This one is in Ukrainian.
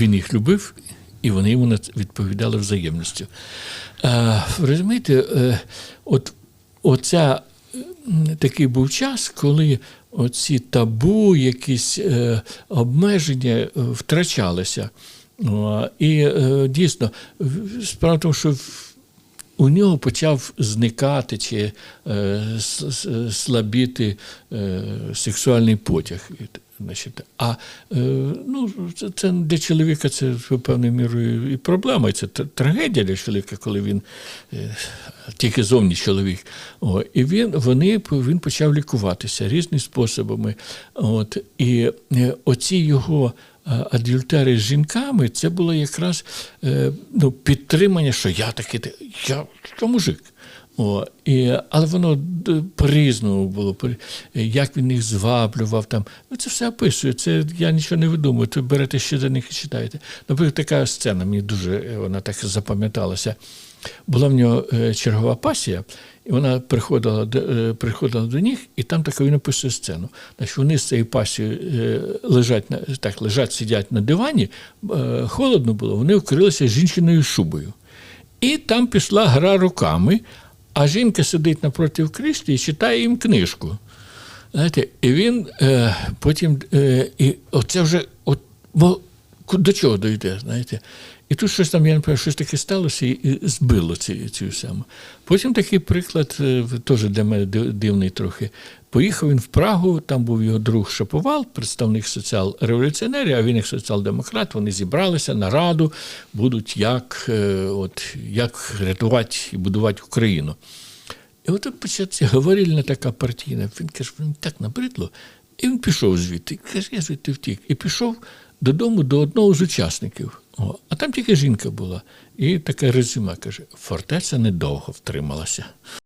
він їх любив, і вони йому відповідали взаємністю. Е, розумієте, е, от оця такий був час, коли оці табу, якісь е, обмеження е, втрачалися. І е, дійсно, справа в тому, що у нього почав зникати чи е, слабіти е, сексуальний потяг. Значить, а е, ну, це, це для чоловіка це певною мірою і проблема, і це трагедія для чоловіка, коли він е, тільки зовні чоловік. О, і він, вони, він почав лікуватися різними способами. От, і е, оці його адюльтери з жінками, це було якраз ну, підтримання, що я такий, я, я мужик. О, і, але воно по-різному було, як він їх зваблював. Там. Ну, це все описує, це я нічого не видумую. Ви берете ще за них і читаєте. Наприклад, така сцена, мені дуже е, вона так запам'яталася. Була в нього е, чергова пасія, і вона приходила е, приходила до них, і там така він описує сцену. Значить, вони з цією пасією лежать, так, лежать, сидять на дивані, холодно було, вони вкрилися жінчиною шубою. І там пішла гра руками, а жінка сидить напроти кріслі і читає їм книжку. Знаєте, і він е, потім, е, і оце вже, от, бо до чого дойде, знаєте. І тут щось там, я не пам'ятаю, щось таке сталося і, збило цю, цю саму. Потім такий приклад, е, теж для мене дивний трохи. Поїхав він в Прагу, там був його друг Шаповал, представник соціал-революціонерів, а він як соціал-демократ, вони зібралися на раду, будуть як, е, от, як рятувати і будувати Україну. І от тут говорильна така партійна. Він каже, мені так набридло. І він пішов звідти. Каже, я звідти втік. І пішов додому до одного з учасників. О, а там тільки жінка була. І таке резюме каже: фортеця недовго втрималася.